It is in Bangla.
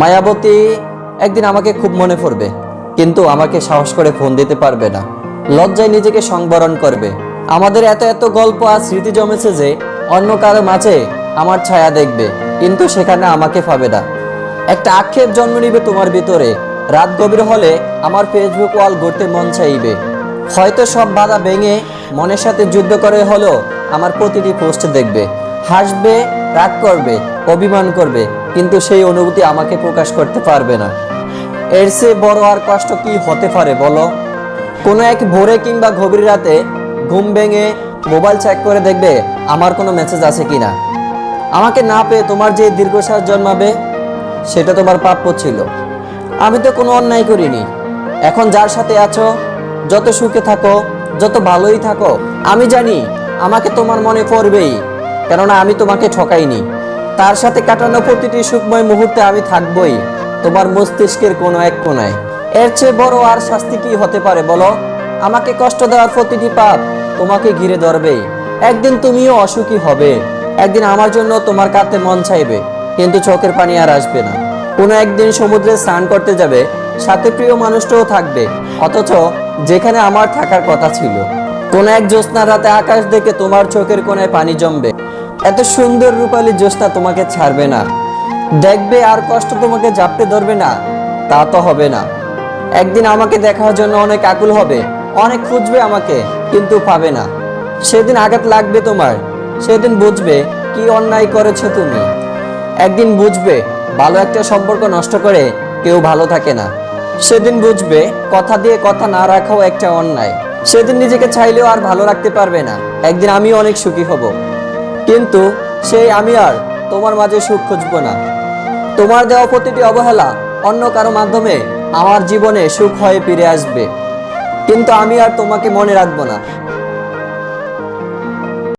মায়াবতী একদিন আমাকে খুব মনে পড়বে, কিন্তু আমাকে সাহস করে ফোন দিতে পারবে না। লজ্জায় নিজেকে সংবরণ করবে। আমাদের এত এত গল্প আর স্মৃতি জমেছে যে, অন্য কারও মাঝে আমার ছায়া দেখবে, কিন্তু সেখানে আমাকে পাবে না। একটা আক্ষেপ জন্ম নিবে তোমার ভিতরে। রাত গভীর হলে আমার ফেসবুক ওয়াল গড়তে মন চাইবে। হয়তো সব বাধা ভেঙে মনের সাথে যুদ্ধ করে হলো আমার প্রতিটি পোস্ট দেখবে, হাসবে, রাগ করবে, অভিমান করবে। কিন্তু সেই অনুভূতি আমাকে প্রকাশ করতে পারবে না। এর চেয়ে বড় আর কষ্ট কি হতে পারে, বলো? কোনো এক ভোরে কিংবা গভীর রাতে ঘুম ভেঙে মোবাইল চেক করে দেখবে আমার কোনো মেসেজ আছে কিনা। আমাকে না পেয়ে তোমার যে দীর্ঘশ্বাস জন্মাবে, সেটা তোমার প্রাপ্য ছিল। আমি তো কোনো অন্যায় করিনি। এখন যার সাথে আছো, যত সুখে থাকো, যত ভালোই থাকো, আমি জানি আমাকে তোমার মনে পড়বেই, কেননা আমি তোমাকে ঠকাইনি। তার সাথে কাটানো প্রতিটি সুখময় মুহূর্তে আমি থাকবই। তোমার মস্তিষ্কের কোনো এক কোনায় এর চেয়ে বড় আর শাস্তি কি হতে পারে, বলো? আমাকে কষ্ট দেওয়ার প্রতিটি পাপ তোমাকে ঘিরে ধরবে। একদিন তুমিও অসুখী হবে। একদিন আমার জন্য তোমার কাছে মন চাইবে, কিন্তু চোখের পানি আর আসবে না। কোনো একদিন সমুদ্রে স্নান করতে যাবে, সাথে প্রিয় মানুষটাও থাকবে, অথচ যেখানে আমার থাকার কথা ছিল। কোন এক জ্যোৎস্নার রাতে আকাশ দেখে তোমার চোখের কোণায় পানি জমবে। এত সুন্দর রূপালী জ্যোৎস্না তোমাকে ছাড়বে না। দেখবে আর কষ্ট তোমাকে জাপতে ধরবে না, তা তো হবে না। একদিন আমাকে দেখার জন্য অনেক আকুল হবে, অনেক খুঁজবে আমাকে, কিন্তু পাবে না। সেদিন আঘাত লাগবে তোমার, সেদিন বুঝবে কি অন্যায় করেছ তুমি। একদিন বুঝবে ভালো একটা সম্পর্ক নষ্ট করে কেউ ভালো থাকে না। সেদিন বুঝবে কথা দিয়ে কথা না রাখাও একটা অন্যায়। সেদিন নিজেকে চাইলেও আর ভালো রাখতে পারবে না। একদিন আমি অনেক সুখী হব। কিন্তু সেই আমি আর তোমার মাঝে সুখ খুঁজবো না। তোমার দেওয়া প্রতিটি অবহেলা অন্য কারও মাধ্যমে আমার জীবনে সুখ হয়ে ফিরে আসবে। কিন্তু আমি আর তোমাকে মনে রাখব না।